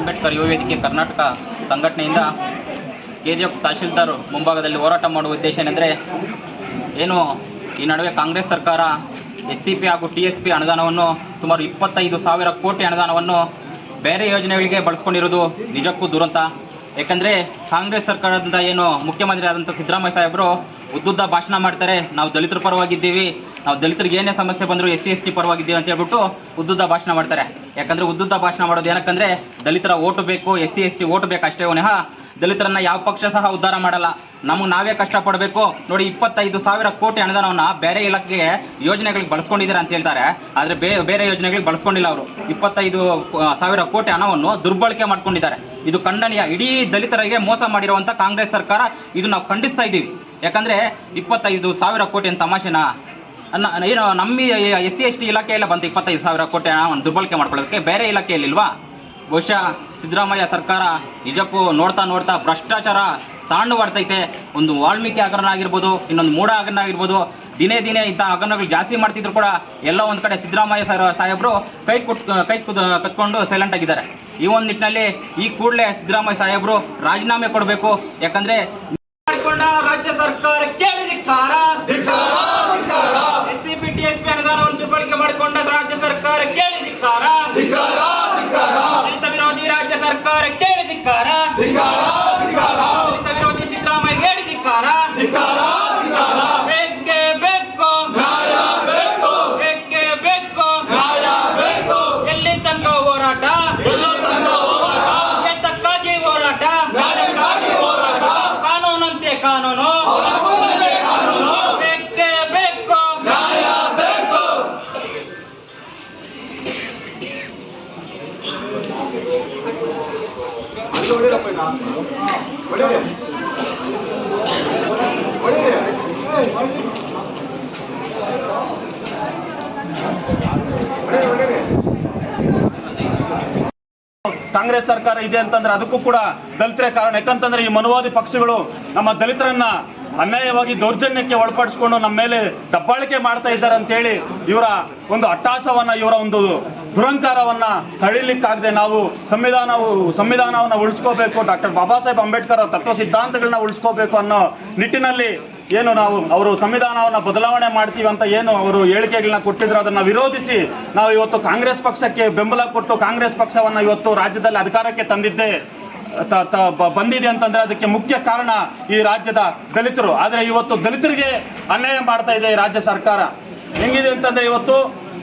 ಅಂಬೇಡ್ಕರ್ ಯುವ ವೇದಿಕೆ ಕರ್ನಾಟಕ ಸಂಘಟನೆಯಿಂದ ಕೆ ಜಿ ಎಫ್ ತಹಶೀಲ್ದಾರ್ ಮುಂಭಾಗದಲ್ಲಿ ಹೋರಾಟ ಮಾಡುವ ಉದ್ದೇಶ ಏನೆಂದರೆ, ಏನು ಈ ನಡುವೆ ಕಾಂಗ್ರೆಸ್ ಸರ್ಕಾರ ಎಸ್ ಸಿ ಪಿ ಹಾಗೂ ಟಿ ಎಸ್ ಪಿ ಅನುದಾನವನ್ನು ಸುಮಾರು ಇಪ್ಪತ್ತೈದು ಸಾವಿರ ಕೋಟಿ ಅನುದಾನವನ್ನು ಬೇರೆ ಯೋಜನೆಗಳಿಗೆ ಬಳಸ್ಕೊಂಡಿರೋದು ನಿಜಕ್ಕೂ ದುರಂತ. ಯಾಕಂದರೆ ಕಾಂಗ್ರೆಸ್ ಸರ್ಕಾರದಿಂದ ಏನು ಮುಖ್ಯಮಂತ್ರಿ ಆದಂಥ ಸಿದ್ದರಾಮಯ್ಯ ಸಾಹೇಬರು ಉದ್ದುದ್ದ ಭಾಷಣ ಮಾಡ್ತಾರೆ, ನಾವು ದಲಿತರ ಪರವಾಗಿದ್ದೀವಿ, ನಾವು ದಲಿತರಿಗೆ ಏನೇ ಸಮಸ್ಯೆ ಬಂದರೂ ಎಸ್ ಸಿ ಎಸ್ ಟಿ ಪರವಾಗಿದ್ದೀವಿ ಅಂತ ಹೇಳ್ಬಿಟ್ಟು ಉದ್ದುದ್ದ ಭಾಷಣ ಮಾಡ್ತಾರೆ. ಯಾಕಂದರೆ ಉದ್ದುದ್ದ ಭಾಷಣ ಮಾಡೋದು ಏನಕ್ಕಂದ್ರೆ ದಲಿತರ ಓಟು ಬೇಕು S C S T vote ಬೇಕು ಅಷ್ಟೇ ವಿನಃ ದಲಿತರನ್ನ ಯಾವ ಪಕ್ಷ ಸಹ ಉದ್ಧಾರ ಮಾಡಲ್ಲ. ನಮಗೆ ನಾವೇ ಕಷ್ಟಪಡಬೇಕು ನೋಡಿ, ಇಪ್ಪತ್ತೈದು ಸಾವಿರ ಕೋಟಿ ಅನುದಾನವನ್ನ ಬೇರೆ ಇಲಾಖೆಗೆ ಯೋಜನೆಗಳಿಗೆ ಬಳಸ್ಕೊಂಡಿದ್ದಾರೆ ಅಂತ ಹೇಳ್ತಾರೆ. ಆದರೆ ಬೇ, ಬೇರೆ ಯೋಜನೆಗಳಿಗೆ ಬಳಸ್ಕೊಂಡಿಲ್ಲ ಅವರು. ಇಪ್ಪತ್ತೈದು ಸಾವಿರ ಕೋಟಿ ಹಣವನ್ನು ದುರ್ಬಳಕೆ ಮಾಡ್ಕೊಂಡಿದ್ದಾರೆ. ಇದು ಖಂಡನೀಯ. ಇಡೀ ದಲಿತರಿಗೆ ಮೋಸ ಮಾಡಿರುವಂಥ ಕಾಂಗ್ರೆಸ್ ಸರ್ಕಾರ ಇದು ನಾವು ಖಂಡಿಸ್ತಾ ಇದ್ದೀವಿ. ಯಾಕಂದರೆ ಇಪ್ಪತ್ತೈದು ಸಾವಿರ ಕೋಟಿ ಅಂತ ತಮಾಷೆನಾ? ಅನ್ನ- ಏನು ನಮ್ಮ ಎಸ್ ಸಿ ಎಸ್ ಟಿ ಇಲಾಖೆಯಲ್ಲ ಬಂತು ಇಪ್ಪತ್ತೈದು ಸಾವಿರ ಕೋಟಿ ಹಣವನ್ನು ದುರ್ಬಳಕೆ ಮಾಡ್ಕೊಳ್ಳೋದಕ್ಕೆ. ಬೇರೆ ಇಲಾಖೆಯಲ್ಲಿಲ್ವಾ? ಬಹುಶಃ ಸಿದ್ದರಾಮಯ್ಯ ಸರ್ಕಾರ ನಿಜಕ್ಕೂ ನೋಡ್ತಾ ನೋಡ್ತಾ ಭ್ರಷ್ಟಾಚಾರ ತಾಂಡು ಮಾಡ್ತೈತೆ ಒಂದು ವಾಲ್ಮೀಕಿ ಹಗರಣ ಆಗಿರ್ಬೋದು ಇನ್ನೊಂದು ಮೂಡ ಹಗರಣ ಆಗಿರ್ಬೋದು ದಿನೇ ದಿನೇ ಇಂಥ ಹಗರಣಗಳು ಜಾಸ್ತಿ ಮಾಡ್ತಿದ್ರು ಕೂಡ ಎಲ್ಲ ಒಂದು ಕಡೆ ಸಿದ್ದರಾಮಯ್ಯ ಸರ್ ಸಾಹೇಬರು ಕೈ ಕುಟ್ ಕೈ ಕುದ್ ಕತ್ಕೊಂಡು ಸೈಲೆಂಟ್ ಆಗಿದ್ದಾರೆ. ಈ ಒಂದು ನಿಟ್ಟಿನಲ್ಲಿ ಈ ಕೂಡಲೇ ಸಿದ್ದರಾಮಯ್ಯ ಸಾಹೇಬರು ರಾಜೀನಾಮೆ ಕೊಡಬೇಕು. ಯಾಕಂದ್ರೆ ಮಾಡಿಕೊಂಡ ರಾಜ್ಯ ಸರ್ಕಾರ ಕೇಳಿದಿಕ್ಕಾರ S C P T S P ಅನುದಾನವನ್ನು ದುರ್ಬಳಕೆ ಮಾಡಿಕೊಂಡ ರಾಜ್ಯ ಸರ್ಕಾರ ಕೇಳಿದಿಕ್ಕಾರ ದಲಿತ ವಿರೋಧಿ ರಾಜ್ಯ ಸರ್ಕಾರ ಕೇಳಿದಿಕ್ಕಾರ ಕಾಂಗ್ರೆಸ್ ಸರ್ಕಾರ ಇದೆ ಅಂತಂದ್ರೆ ಅದಕ್ಕೂ ಕೂಡ ದಲಿತರೇ ಕಾರಣ. ಯಾಕಂತಂದ್ರೆ ಈ ಮನುವಾದಿ ಪಕ್ಷಗಳು ನಮ್ಮ ದಲಿತರನ್ನ ಅನ್ಯಾಯವಾಗಿ ದೌರ್ಜನ್ಯಕ್ಕೆ ಒಳಪಡಿಸಿಕೊಂಡು ನಮ್ಮ ಮೇಲೆ ದಬ್ಬಾಳಿಕೆ ಮಾಡ್ತಾ ಇದ್ದಾರೆ ಅಂತೇಳಿ ಇವರ ಒಂದು ಅಟ್ಟಾಸವನ್ನ ಇವರ ಒಂದು ದುರಂಕಾರವನ್ನ ತಳಿಲಿಕ್ಕಾಗದೆ ನಾವು ಸಂವಿಧಾನವು ಸಂವಿಧಾನವನ್ನ ಉಳಿಸ್ಕೋಬೇಕು. ಡಾಕ್ಟರ್ ಬಾಬಾ ಸಾಹೇಬ್ ಅಂಬೇಡ್ಕರ್ ತತ್ವ ಸಿದ್ಧಾಂತಗಳನ್ನ ಉಳಿಸ್ಕೋಬೇಕು ಅನ್ನೋ ನಿಟ್ಟಿನಲ್ಲಿ ಏನು ನಾವು ಅವರು ಸಂವಿಧಾನವನ್ನು ಬದಲಾವಣೆ ಮಾಡ್ತೀವಿ ಅಂತ ಏನು ಅವರು ಹೇಳಿಕೆಗಳನ್ನ ಕೊಟ್ಟಿದ್ರು, ಅದನ್ನು ವಿರೋಧಿಸಿ ನಾವು ಇವತ್ತು ಕಾಂಗ್ರೆಸ್ ಪಕ್ಷಕ್ಕೆ ಬೆಂಬಲ ಕೊಟ್ಟು ಕಾಂಗ್ರೆಸ್ ಪಕ್ಷವನ್ನು ಇವತ್ತು ರಾಜ್ಯದಲ್ಲಿ ಅಧಿಕಾರಕ್ಕೆ ತಂದಿದ್ದೆ ಬಂದಿದೆ ಅಂತಂದ್ರೆ ಅದಕ್ಕೆ ಮುಖ್ಯ ಕಾರಣ ಈ ರಾಜ್ಯದ ದಲಿತರು. ಆದರೆ ಇವತ್ತು ದಲಿತರಿಗೆ ಅನ್ಯಾಯ ಮಾಡ್ತಾ ಇದೆ ರಾಜ್ಯ ಸರ್ಕಾರ. ಹೆಂಗಿದೆ ಅಂತಂದ್ರೆ ಇವತ್ತು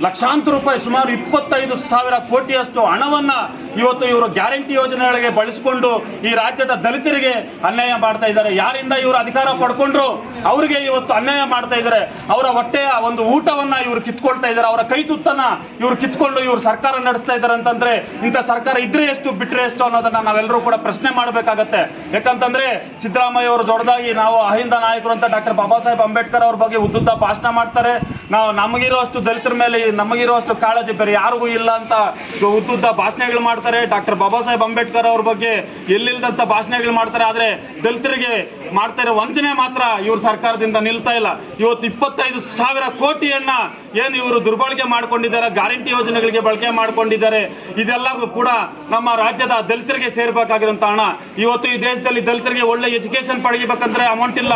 ಲಕ್ಷಾಂತರ ರೂಪಾಯಿ ಸುಮಾರು ಇಪ್ಪತ್ತೈದು ಸಾವಿರ ಕೋಟಿಯಷ್ಟು ಹಣವನ್ನ ಇವತ್ತು ಇವರು ಗ್ಯಾರಂಟಿ ಯೋಜನೆಗಳಿಗೆ ಬಳಸಿಕೊಂಡು ಈ ರಾಜ್ಯದ ದಲಿತರಿಗೆ ಅನ್ಯಾಯ ಮಾಡ್ತಾ ಇದ್ದಾರೆ. ಯಾರಿಂದ ಇವರು ಅಧಿಕಾರ ಪಡ್ಕೊಂಡ್ರು? ಅವರಿಗೆ ಇವತ್ತು ಅನ್ಯಾಯ ಮಾಡ್ತಾ ಇದ್ದಾರೆ. ಅವರ ಹೊಟ್ಟೆಯ ಒಂದು ಊಟವನ್ನ ಇವರು ಕಿತ್ಕೊಳ್ತಾ ಇದ್ದಾರೆ. ಅವರ ಕೈ ತುತ್ತನ್ನ ಇವರು ಕಿತ್ಕೊಂಡು ಇವರು ಸರ್ಕಾರ ನಡೆಸ್ತಾ ಇದ್ದಾರೆ ಅಂತಂದ್ರೆ ಇಂಥ ಸರ್ಕಾರ ಇದ್ರೆ ಎಷ್ಟು ಬಿಟ್ಟರೆ ಎಷ್ಟು ಅನ್ನೋದನ್ನ ನಾವೆಲ್ಲರೂ ಕೂಡ ಪ್ರಶ್ನೆ ಮಾಡಬೇಕಾಗತ್ತೆ. ಯಾಕಂತಂದ್ರೆ ಸಿದ್ದರಾಮಯ್ಯ ಅವರು ದೊಡ್ಡದಾಗಿ ನಾವು ಅಹಿಂದ ನಾಯಕರು ಅಂತ ಡಾಕ್ಟರ್ ಬಾಬಾ ಅಂಬೇಡ್ಕರ್ ಅವ್ರ ಬಗ್ಗೆ ಉದ್ದುದ್ದ ಭಾಷಣ ಮಾಡ್ತಾರೆ. ನಾವು ನಮಗಿರೋಷ್ಟು ದಲಿತರ ಮೇಲೆ ನಮಗಿರೋಷ್ಟು ಕಾಳಜಿ ಬೇರೆ ಯಾರಿಗೂ ಇಲ್ಲ ಅಂತ ಉದ್ದುದ್ದ ಭಾಷಣಗಳು ಮಾಡ್ತಾರೆ. ಡಾಕ್ಟರ್ ಬಾಬಾ ಸಾಹೇಬ್ ಅಂಬೇಡ್ಕರ್ ಅವ್ರ ಬಗ್ಗೆ ಎಲ್ಲಿಲ್ದಂಥ ಭಾಷಣಗಳು ಮಾಡ್ತಾರೆ. ಆದ್ರೆ ದಲಿತರಿಗೆ ಮಾಡ್ತಾ ಇರೋ ವಂಚನೆ ಮಾತ್ರ ಇವ್ರ ಸರ್ಕಾರದಿಂದ ನಿಲ್ತಾ ಇಲ್ಲ. ಇವತ್ತು ಇಪ್ಪತ್ತೈದು ಸಾವಿರ ಕೋಟಿಯನ್ನ ಏನು ಇವರು ದುರ್ಬಳಕೆ ಮಾಡ್ಕೊಂಡಿದ್ದಾರೆ, ಗ್ಯಾರಂಟಿ ಯೋಜನೆಗಳಿಗೆ ಬಳಕೆ ಮಾಡ್ಕೊಂಡಿದ್ದಾರೆ. ಇದೆಲ್ಲ ಕೂಡ ನಮ್ಮ ರಾಜ್ಯದ ದಲಿತರಿಗೆ ಸೇರ್ಬೇಕಾಗಿರುವಂತ ಹಣ. ಇವತ್ತು ಈ ದೇಶದಲ್ಲಿ ದಲಿತರಿಗೆ ಒಳ್ಳೆ ಎಜುಕೇಶನ್ ಪಡೆಯಬೇಕಂದ್ರೆ ಅಮೌಂಟ್ ಇಲ್ಲ.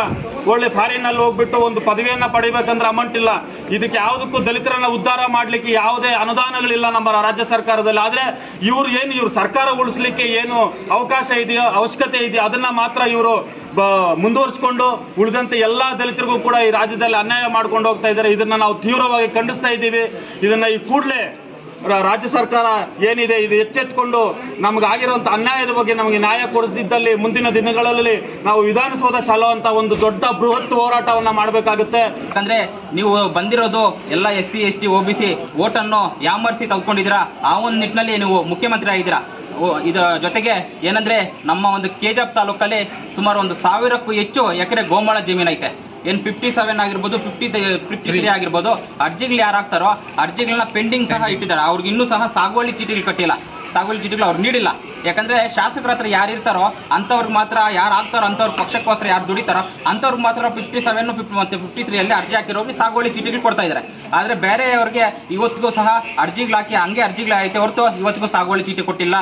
ಒಳ್ಳೆ ಫಾರಿನ್ ಅಲ್ಲಿ ಹೋಗ್ಬಿಟ್ಟು ಒಂದು ಪದವಿಯನ್ನ ಪಡಿಬೇಕಂದ್ರೆ ಅಮೌಂಟ್ ಇಲ್ಲ. ಇದಕ್ಕೆ ಯಾವುದಕ್ಕೂ ದಲಿತರನ್ನ ಉದ್ಧಾರ ಮಾಡ್ಲಿಕ್ಕೆ ಯಾವುದೇ ಅನುದಾನಗಳಿಲ್ಲ ನಮ್ಮ ರಾಜ್ಯ ಸರ್ಕಾರದಲ್ಲಿ. ಆದರೆ ಇವ್ರು ಏನು, ಇವ್ರು ಸರ್ಕಾರ ಉಳಿಸ್ಲಿಕ್ಕೆ ಏನು ಅವಕಾಶ ಇದೆಯೋ, ಅವಶ್ಯಕತೆ ಇದೆಯೋ, ಅದನ್ನ ಮಾತ್ರ ಇವರು ಮುಂದುವರಿಸಿಕೊಂಡು ಉಳಿದಂತೆ ಎಲ್ಲಾ ದಲಿತರಿಗೂ ಕೂಡ ಈ ರಾಜ್ಯದಲ್ಲಿ ಅನ್ಯಾಯ ಮಾಡ್ಕೊಂಡು ಹೋಗ್ತಾ ಇದ್ದಾರೆ. ಇದನ್ನ ನಾವು ತೀವ್ರವಾಗಿ ಖಂಡಿಸ್ತಾ ಇದ್ದೀವಿ. ಇದನ್ನ ಈ ಕೂಡಲೇ ರಾಜ್ಯ ಸರ್ಕಾರ ಏನಿದೆ ಇದು ಎಚ್ಚೆತ್ಕೊಂಡು ನಮಗಾಗಿರುವಂಥ ಅನ್ಯಾಯದ ಬಗ್ಗೆ ನಮಗೆ ನ್ಯಾಯ ಕೊಡಿಸದಿದ್ದಲ್ಲಿ ಮುಂದಿನ ದಿನಗಳಲ್ಲಿ ನಾವು ವಿಧಾನಸೌಧ ಚಾಲುವಂತ ಒಂದು ದೊಡ್ಡ ಬೃಹತ್ ಹೋರಾಟವನ್ನ ಮಾಡಬೇಕಾಗುತ್ತೆ. ಯಾಕಂದ್ರೆ ನೀವು ಬಂದಿರೋದು ಎಲ್ಲ S C, S T O B, C ಓಟನ್ನು ಯಾಮರ್ಸಿ ತಗೊಂಡಿದ್ದೀರಾ ಆ ಒಂದು ನಿಟ್ಟಿನಲ್ಲಿ ನೀವು ಮುಖ್ಯಮಂತ್ರಿ ಆಗಿದ್ದೀರಾ? ಇದರ ಜೊತೆಗೆ ಏನಂದ್ರೆ ನಮ್ಮ ಒಂದು ಕೆಜಾಪ್ ತಾಲೂಕಲ್ಲಿ ಸುಮಾರು ಒಂದು ಸಾವಿರಕ್ಕೂ ಹೆಚ್ಚು ಎಕರೆ ಗೋಮಾಳ ಜಮೀನು ಐತೆ ಏನು ಫಿಫ್ಟಿ ಸೆವೆನ್ ಆಗಿರ್ಬೋದು ಫಿಫ್ಟಿ ಫಿಫ್ಟಿ ತ್ರೀ ಆಗಿರ್ಬೋದು ಅರ್ಜಿಗಳು ಯಾರು ಹಾಕ್ತಾರೋ ಅರ್ಜಿಗಳನ್ನ ಪೆಂಡಿಂಗ್ ಸಹ ಇಟ್ಟಿದ್ದಾರೆ. ಅವ್ರಿಗೆ ಇನ್ನೂ ಸಹ ಸಾಗುವಳಿ ಚೀಟಿಗಳು ಕಟ್ಟಿಲ್ಲ. ಸಾಗುವಳಿ ಚೀಟಿಗಳು ಅವ್ರು ನೀಡಿಲ್ಲ. ಯಾಕಂದ್ರೆ ಶಾಸಕರ ಹತ್ರ ಯಾರು ಇರ್ತಾರೋ ಅಂಥವ್ರಿಗೆ ಮಾತ್ರ ಯಾರು ಆಗ್ತಾರೋ ಅಂಥವ್ರ ಪಕ್ಷಕ್ಕೋಸ್ಕರ ಯಾರು ದುಡಿತಾರೋ ಅಂಥವ್ರಿಗೆ ಮಾತ್ರ ಫಿಫ್ಟಿ ಸೆವೆನ್ ಫಿಫ್ಟಿ ಮತ್ತೆ ಫಿಫ್ಟಿ ತ್ರೀಯಲ್ಲಿ ಅರ್ಜಿ ಹಾಕಿರೋರಿಗೆ ಸಾಗುವಳಿ ಚೀಟಿಗಳು ಕೊಡ್ತಾ ಇದ್ದಾರೆ ಆದರೆ ಬೇರೆಯವ್ರಿಗೆ ಇವತ್ತಿಗೂ ಸಹ ಅರ್ಜಿಗಳು ಹಾಕಿ ಹಂಗೆ ಅರ್ಜಿಗಳು ಐತೆ ಹೊರತು ಇವತ್ತಿಗೂ ಸಾಗುವಳಿ ಚೀಟಿ ಕೊಟ್ಟಿಲ್ಲ.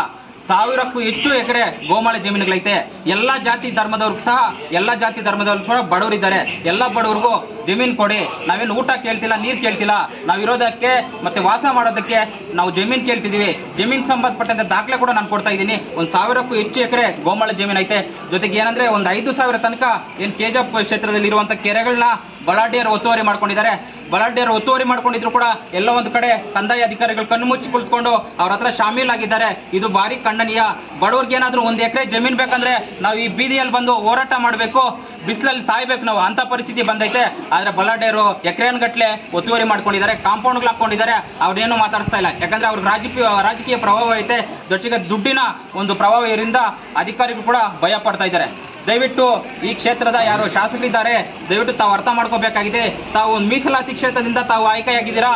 ಸಾವಿರಕ್ಕೂ ಹೆಚ್ಚು ಎಕರೆ ಗೋಮಾಳ ಜಮೀನುಗಳೈತೆ. ಎಲ್ಲ ಜಾತಿ ಧರ್ಮದವ್ರಿಗೂ ಸಹ, ಎಲ್ಲ ಜಾತಿ ಧರ್ಮದವ್ರು ಸಹ ಬಡವರಿದ್ದಾರೆ. ಎಲ್ಲ ಬಡವರಿಗೂ ಜಮೀನು ಕೊಡಿ. ನಾವೇನು ಊಟ ಕೇಳ್ತಿಲ್ಲ, ನೀರು ಕೇಳ್ತಿಲ್ಲ. ನಾವು ಇರೋದಕ್ಕೆ ಮತ್ತೆ ವಾಸ ಮಾಡೋದಕ್ಕೆ ನಾವು ಜಮೀನು ಕೇಳ್ತಿದ್ದೀವಿ ಜಮೀನು ಸಂಬಂಧಪಟ್ಟಂತೆ ದಾಖಲೆ ಕೂಡ ನಾನು ಕೊಡ್ತಾ ಇದ್ದೀನಿ. ಒಂದು ಸಾವಿರಕ್ಕೂ ಹೆಚ್ಚು ಎಕರೆ ಗೋಮಾಳ ಜಮೀನು ಐತೆ ಜೊತೆಗೆ ಏನಂದ್ರೆ ಒಂದು ಐದು ಸಾವಿರ ತನಕ ಏನು ಕೆಜಪ್ ಕ್ಷೇತ್ರದಲ್ಲಿ ಇರುವಂಥ ಕೆರೆಗಳನ್ನ ಬಲಾಢ್ಯರು ಒತ್ತುವರಿ ಮಾಡ್ಕೊಂಡಿದ್ದಾರೆ. ಬಲಾಢ್ಯರು ಒತ್ತುವರಿ ಮಾಡ್ಕೊಂಡಿದ್ರು ಕೂಡ ಎಲ್ಲ ಒಂದು ಕಡೆ ಕಂದಾಯ ಅಧಿಕಾರಿಗಳು ಕಣ್ಣು ಮುಚ್ಚಿ ಕುಳಿತುಕೊಂಡು ಅವ್ರ ಹತ್ರ ಶಾಮೀಲಾಗಿದ್ದಾರೆ. ಇದು ಭಾರಿ ಖಂಡನೀಯ. ಬಡವ್ರಿಗೆ ಏನಾದರೂ ಒಂದು ಎಕರೆ ಜಮೀನು ಬೇಕಂದ್ರೆ ನಾವು ಈ ಬೀದಿಯಲ್ಲಿ ಬಂದು ಹೋರಾಟ ಮಾಡಬೇಕು. ಬಿಸಿಲಲ್ಲಿ ಸಾಯ್ಬೇಕು ನಾವು. ಅಂತ ಪರಿಸ್ಥಿತಿ ಬಂದೈತೆ. ಆದ್ರೆ ಬಲಾಢ್ಯರು ಎಕರೆನ್ ಗಟ್ಟಲೆ ಒತ್ತುವರಿ ಮಾಡ್ಕೊಂಡಿದ್ದಾರೆ. ಕಾಂಪೌಂಡ್ಗಳು ಹಾಕೊಂಡಿದ್ದಾರೆ ಅವ್ರೇನು ಮಾತಾಡಿಸ್ತಾ ಇಲ್ಲ. ಯಾಕಂದ್ರೆ ಅವ್ರಿಗೆ ರಾಜಕೀಯ ರಾಜಕೀಯ ಪ್ರಭಾವ ಐತೆ. ಜೊತೆಗೆ ದುಡ್ಡಿನ ಒಂದು ಪ್ರಭಾವ ಇದರಿಂದ ಅಧಿಕಾರಿಗಳು ಕೂಡ ಭಯ ಪಡ್ತಾ ಇದ್ದಾರೆ. ದಯವಿಟ್ಟು ಈ ಕ್ಷೇತ್ರದ ಯಾರು ಶಾಸಕರಿದ್ದಾರೆ. ದಯವಿಟ್ಟು ತಾವು ಅರ್ಥ ಮಾಡ್ಕೋಬೇಕಾಗಿದೆ. ತಾವು ಒಂದು ಮೀಸಲಾತಿ ಕ್ಷೇತ್ರದಿಂದ ತಾವು ಆಯ್ಕೆಯಾಗಿದ್ದೀರಾ?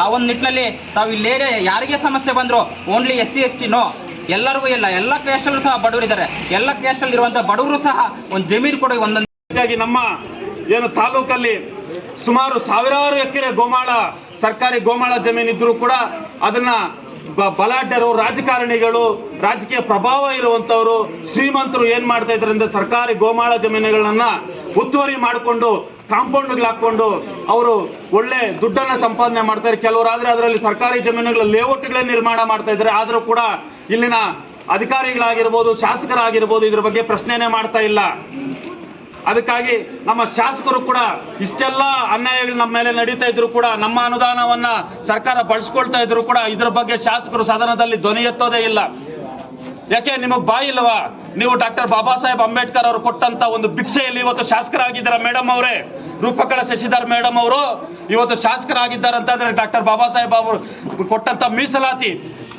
ಆ ಒಂದು ನಿಟ್ಟಿನಲ್ಲಿ ತಾವು ಇಲ್ಲೇನೇ ಯಾರಿಗೆ ಸಮಸ್ಯೆ ಬಂದ್ರು only S C, S T, no. ಎಲ್ಲರಿಗೂ ಇಲ್ಲ, ಎಲ್ಲ ಕ್ಯಾಸ್ಟಲ್ಲೂ ಸಹ ಬಡವರಿದ್ದಾರೆ. ಎಲ್ಲ ಕ್ಯಾಸ್ಟಲ್ಲಿ ಇರುವಂಥ ಬಡವರು ಸಹ ಒಂದು ಜಮೀನು ಕೊಡಿ ಒಂದೊಂದು ನಮ್ಮ ಏನು ತಾಲೂಕಲ್ಲಿ ಸುಮಾರು ಸಾವಿರಾರು ಎಕರೆ ಗೋಮಾಳ, ಸರ್ಕಾರಿ ಗೋಮಾಳ ಜಮೀನು ಇದ್ರೂ ಕೂಡ ಅದನ್ನ ಬಲಾಢ್ಯರು, ರಾಜಕಾರಣಿಗಳು, ರಾಜಕೀಯ ಪ್ರಭಾವ ಇರುವಂತವರು, ಶ್ರೀಮಂತರು ಏನ್ ಮಾಡ್ತಾ ಇದ್ದಾರೆ ಅಂದ್ರೆ ಸರ್ಕಾರಿ ಗೋಮಾಳ ಜಮೀನುಗಳನ್ನ ಒತ್ತುವರಿ ಮಾಡಿಕೊಂಡು ಕಾಂಪೌಂಡ್ಗಳು ಹಾಕೊಂಡು ಅವರು ಒಳ್ಳೆ ದುಡ್ಡನ್ನ ಸಂಪಾದನೆ ಮಾಡ್ತಾರೆ ಕೆಲವರಾದ್ರೆ ಅದರಲ್ಲಿ ಸರ್ಕಾರಿ ಜಮೀನುಗಳ ಲೇಔಟ್ಗಳೇ ನಿರ್ಮಾಣ ಮಾಡ್ತಾ ಇದ್ದಾರೆ. ಆದರೂ ಕೂಡ ಇಲ್ಲಿನ ಅಧಿಕಾರಿಗಳಾಗಿರ್ಬೋದು, ಶಾಸಕರಾಗಿರ್ಬೋದು ಇದ್ರ ಬಗ್ಗೆ ಪ್ರಶ್ನೆನೇ ಮಾಡ್ತಾ ಇಲ್ಲ. ಅದಕ್ಕಾಗಿ ನಮ್ಮ ಶಾಸಕರು ಕೂಡ ಇಷ್ಟೆಲ್ಲ ಅನ್ಯಾಯಗಳು ನಮ್ಮ ಮೇಲೆ ನಡೀತಾ ಇದ್ರು ಕೂಡ, ನಮ್ಮ ಅನುದಾನವನ್ನ ಸರ್ಕಾರ ಬಳಸ್ಕೊಳ್ತಾ ಇದ್ರು ಕೂಡ ಇದ್ರ ಬಗ್ಗೆ ಶಾಸಕರು ಸದನದಲ್ಲಿ ಧ್ವನಿ ಎತ್ತೋದೇ ಇಲ್ಲ. ಯಾಕೆ? ನಿಮಗೆ ಬಾಯಿ ಇಲ್ಲವಾ? ನೀವು ಡಾಕ್ಟರ್ ಬಾಬಾ ಸಾಹೇಬ್ ಅಂಬೇಡ್ಕರ್ ಅವರು ಕೊಟ್ಟಂತ ಒಂದು ಭಿಕ್ಷೆಯಲ್ಲಿ ಇವತ್ತು ಶಾಸಕರಾಗಿದ್ದಾರೆ ಮೇಡಮ್ ಅವರೇ? ರೂಪಕಳ ಶಶಿಧರ್ ಮೇಡಮ್ ಅವರು. ಇವತ್ತು ಶಾಸಕರಾಗಿದ್ದಾರೆ ಅಂತಂದ್ರೆ ಡಾಕ್ಟರ್ ಬಾಬಾ ಸಾಹೇಬ್ ಅವರು ಕೊಟ್ಟಂತ ಮೀಸಲಾತಿ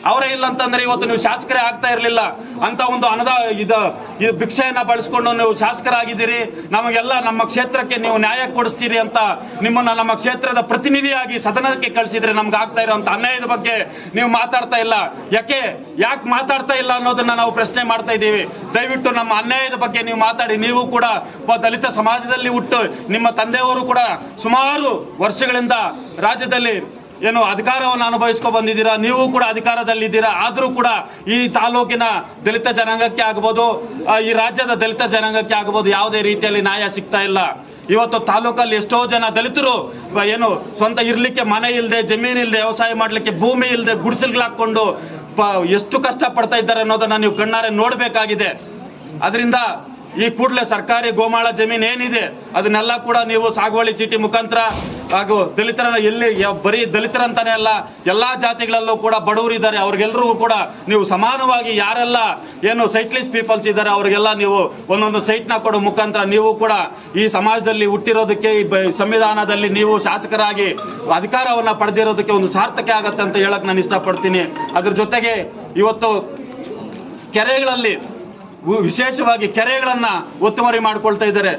ಅವರೇ ಇಲ್ಲ ಅಂತಂದ್ರೆ ಇವತ್ತು ನೀವು ಶಾಸಕರೇ ಆಗ್ತಾ ಇರಲಿಲ್ಲ ಅಂತ ಒಂದು ಅನದ ಇದು ಇದು ಭಿಕ್ಷೆಯನ್ನ ಬಳಸ್ಕೊಂಡು ನೀವು ಶಾಸಕರಾಗಿದ್ದೀರಿ. ನಮಗೆಲ್ಲ ನಮ್ಮ ಕ್ಷೇತ್ರಕ್ಕೆ ನೀವು ನ್ಯಾಯ ಕೊಡಿಸ್ತೀರಿ ಅಂತ ನಿಮ್ಮನ್ನ ನಮ್ಮ ಕ್ಷೇತ್ರದ ಪ್ರತಿನಿಧಿಯಾಗಿ ಸದನಕ್ಕೆ ಕಳಿಸಿದ್ರೆ ನಮ್ಗೆ ಆಗ್ತಾ ಇರೋಂಥ ಅನ್ಯಾಯದ ಬಗ್ಗೆ ನೀವು ಮಾತಾಡ್ತಾ ಇಲ್ಲ. ಯಾಕೆ? ಯಾಕೆ ಮಾತಾಡ್ತಾ ಇಲ್ಲ ಅನ್ನೋದನ್ನ ನಾವು ಪ್ರಶ್ನೆ ಮಾಡ್ತಾ ಇದ್ದೀವಿ. ದಯವಿಟ್ಟು ನಮ್ಮ ಅನ್ಯಾಯದ ಬಗ್ಗೆ ನೀವು ಮಾತಾಡಿ. ನೀವು ಕೂಡ ದಲಿತ ಸಮಾಜದಲ್ಲಿ ಹುಟ್ಟು. ನಿಮ್ಮ ತಂದೆಯವರು ಕೂಡ ಸುಮಾರು ವರ್ಷಗಳಿಂದ ರಾಜ್ಯದಲ್ಲಿ ಏನು ಅಧಿಕಾರವನ್ನು ಅನುಭವಿಸ್ಕೊ ಬಂದಿದ್ದೀರಾ? ನೀವು ಕೂಡ ಅಧಿಕಾರದಲ್ಲಿದ್ದೀರಾ? ಆದರೂ ಕೂಡ ಈ ತಾಲೂಕಿನ ದಲಿತ ಜನಾಂಗಕ್ಕೆ ಆಗ್ಬೋದು ಈ ರಾಜ್ಯದ ದಲಿತ ಜನಾಂಗಕ್ಕೆ ಆಗ್ಬೋದು ಯಾವುದೇ ರೀತಿಯಲ್ಲಿ ನ್ಯಾಯ ಸಿಗ್ತಾ ಇಲ್ಲ. ಇವತ್ತು ತಾಲೂಕಲ್ಲಿ ಎಷ್ಟೋ ಜನ ದಲಿತರು ಏನು ಸ್ವಂತ ಇರ್ಲಿಕ್ಕೆ ಮನೆ ಇಲ್ಲದೆ ಜಮೀನು ಇಲ್ಲದೆ ವ್ಯವಸಾಯ ಮಾಡ್ಲಿಕ್ಕೆ ಭೂಮಿ ಇಲ್ಲದೆ ಗುಡಿಸಲ್ಗಳಾಕೊಂಡು ಎಷ್ಟು ಕಷ್ಟ ಪಡ್ತಾ ಇದ್ದಾರೆ ಅನ್ನೋದನ್ನ ನೀವು ಕಣ್ಣಾರೆ ನೋಡಬೇಕಾಗಿದೆ. ಅದರಿಂದ ಈ ಕೂಡಲೇ ಸರ್ಕಾರಿ ಗೋಮಾಳ ಜಮೀನು ಏನಿದೆ, ಅದನ್ನೆಲ್ಲ ಕೂಡ ನೀವು ಸಾಗುವಳಿ ಚೀಟಿ ಮುಖಾಂತರ, ಹಾಗೂ ದಲಿತರ ಎಲ್ಲಿ ಬರೀ ದಲಿತರಂತಾನೆ ಅಲ್ಲ, ಎಲ್ಲಾ ಜಾತಿಗಳಲ್ಲೂ ಕೂಡ ಬಡವರು ಇದ್ದಾರೆ, ಅವ್ರಿಗೆಲ್ರಿಗೂ ಕೂಡ ನೀವು ಸಮಾನವಾಗಿ ಯಾರೆಲ್ಲ ಏನು ಸೈಟ್ಲಿಸ್ಟ್ ಪೀಪಲ್ಸ್ ಇದ್ದಾರೆ, ಅವ್ರಿಗೆಲ್ಲ ನೀವು ಒಂದೊಂದು ಸೈಟ್ನ ಕೊಡೋ ಮುಖಾಂತರ ನೀವು ಕೂಡ ಈ ಸಮಾಜದಲ್ಲಿ ಹುಟ್ಟಿರೋದಕ್ಕೆ, ಈ ಸಂವಿಧಾನದಲ್ಲಿ ನೀವು ಶಾಸಕರಾಗಿ ಅಧಿಕಾರವನ್ನು ಪಡೆದಿರೋದಕ್ಕೆ ಒಂದು ಸಾರ್ಥಕ ಆಗತ್ತೆ ಅಂತ ಹೇಳಕ್ ನಾನು ಇಷ್ಟಪಡ್ತೀನಿ. ಅದ್ರ ಜೊತೆಗೆ ಇವತ್ತು ಕೆರೆಗಳಲ್ಲಿ ವಿಶೇಷವಾಗಿ ಕೆರೆಗಳನ್ನ ಒತ್ತುವರಿ ಮಾಡ್ಕೊಳ್ತಾ ಇದ್ದಾರೆ.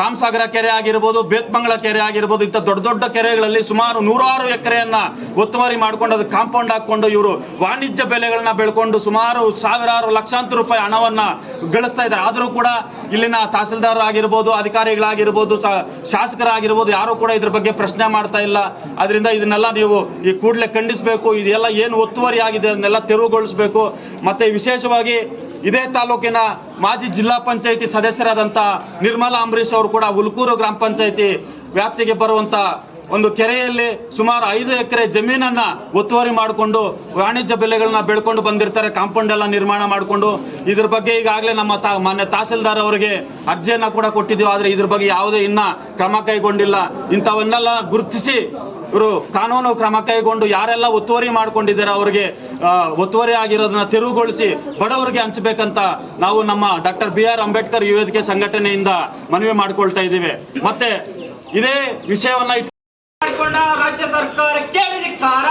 ರಾಮಸಾಗರ ಕೆರೆ ಆಗಿರ್ಬೋದು ಬೇತ್ಮಂಗಳ ಕೆರೆ ಆಗಿರ್ಬೋದು, ಇಂಥ ದೊಡ್ಡ ದೊಡ್ಡ ಕೆರೆಗಳಲ್ಲಿ ಸುಮಾರು ನೂರಾರು ಎಕರೆಯನ್ನ ಒತ್ತುವರಿ ಮಾಡ್ಕೊಂಡು ಅದು ಕಾಂಪೌಂಡ್ ಹಾಕೊಂಡು ಇವರು ವಾಣಿಜ್ಯ ಬೆಲೆಗಳನ್ನ ಬೆಳ್ಕೊಂಡು ಸುಮಾರು ಸಾವಿರಾರು ಲಕ್ಷಾಂತರ ರೂಪಾಯಿ ಹಣವನ್ನ ಗಳಿಸ್ತಾ ಇದ್ದಾರೆ. ಆದರೂ ಕೂಡ ಇಲ್ಲಿನ ತಹಸೀಲ್ದಾರ್ ಆಗಿರ್ಬೋದು, ಅಧಿಕಾರಿಗಳಾಗಿರ್ಬೋದು ಶಾಸಕರಾಗಿರ್ಬೋದು, ಯಾರು ಕೂಡ ಇದ್ರ ಬಗ್ಗೆ ಪ್ರಶ್ನೆ ಮಾಡ್ತಾ ಇಲ್ಲ. ಅದರಿಂದ ಇದನ್ನೆಲ್ಲ ನೀವು ಈ ಕೂಡಲೇ ಖಂಡಿಸಬೇಕು. ಇದೆಲ್ಲ ಏನು ಒತ್ತುವರಿ ಆಗಿದೆ ಅದನ್ನೆಲ್ಲ ತೆರವುಗೊಳಿಸಬೇಕು. ಮತ್ತೆ ವಿಶೇಷವಾಗಿ ಇದೇ ತಾಲೂಕಿನ ಮಾಜಿ ಜಿಲ್ಲಾ ಪಂಚಾಯಿತಿ ಸದಸ್ಯರಾದಂಥ ನಿರ್ಮಲಾ ಅಂಬರೀಶ್ ಅವರು ಕೂಡ ಹುಲ್ಕೂರು ಗ್ರಾಮ ಪಂಚಾಯಿತಿ ವ್ಯಾಪ್ತಿಗೆ ಬರುವಂತ ಒಂದು ಕೆರೆಯಲ್ಲಿ ಸುಮಾರು ಐದು ಎಕರೆ ಜಮೀನನ್ನ ಒತ್ತುವರಿ ಮಾಡಿಕೊಂಡು ವಾಣಿಜ್ಯ ಬೆಲೆಗಳನ್ನ ಬೆಳ್ಕೊಂಡು ಬಂದಿರ್ತಾರೆ, ಕಾಂಪೌಂಡ್ ಎಲ್ಲ ನಿರ್ಮಾಣ ಮಾಡಿಕೊಂಡು. ಇದ್ರ ಬಗ್ಗೆ ಈಗಾಗಲೇ ನಮ್ಮ ತಾ, ಮಾನ್ಯ ತಹಸೀಲ್ದಾರ್ ಅವರಿಗೆ ಅರ್ಜಿಯನ್ನ ಕೂಡ ಕೊಟ್ಟಿದ್ದೀವಿ ಆದರೆ ಇದ್ರ ಬಗ್ಗೆ ಯಾವುದೇ ಇನ್ನ ಕ್ರಮ ಕೈಗೊಂಡಿಲ್ಲ. ಇಂಥವನ್ನೆಲ್ಲ ಗುರುತಿಸಿ ಇವರು ಕಾನೂನು ಕ್ರಮ ಕೈಗೊಂಡು ಯಾರೆಲ್ಲ ಒತ್ತುವರಿ ಮಾಡ್ಕೊಂಡಿದ್ದಾರೆ ಅವರಿಗೆ ಒತ್ತುವರಿ ಆಗಿರೋದನ್ನ ತೆರವುಗೊಳಿಸಿ ಬಡವರಿಗೆ ಹಂಚಬೇಕಂತ ನಾವು ನಮ್ಮ ಡಾಕ್ಟರ್ ಬಿ ಆರ್ ಅಂಬೇಡ್ಕರ್ ಯುವ ವೇದಿಕೆ ಸಂಘಟನೆಯಿಂದ ಮನವಿ ಮಾಡ್ಕೊಳ್ತಾ ಇದ್ದೀವಿ. ಮತ್ತೆ ಇದೇ ವಿಷಯವನ್ನ ಮಾಡಿಕೊಂಡ ರಾಜ್ಯ ಸರ್ಕಾರ ಕೇಳಿದಿಕ್ಕಾರ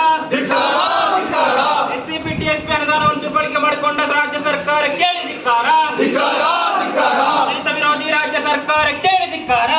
S C P T S P ಅನುದಾನವನ್ನು ದುರ್ಬಳಕೆ ಮಾಡಿಕೊಂಡ ರಾಜ್ಯ ಸರ್ಕಾರ ಕೇಳಿದಿಕ್ಕಾರ ದಲಿತ ವಿರೋಧಿ ರಾಜ್ಯ ಸರ್ಕಾರ ಕೇಳಿದಿಕ್ಕಾರ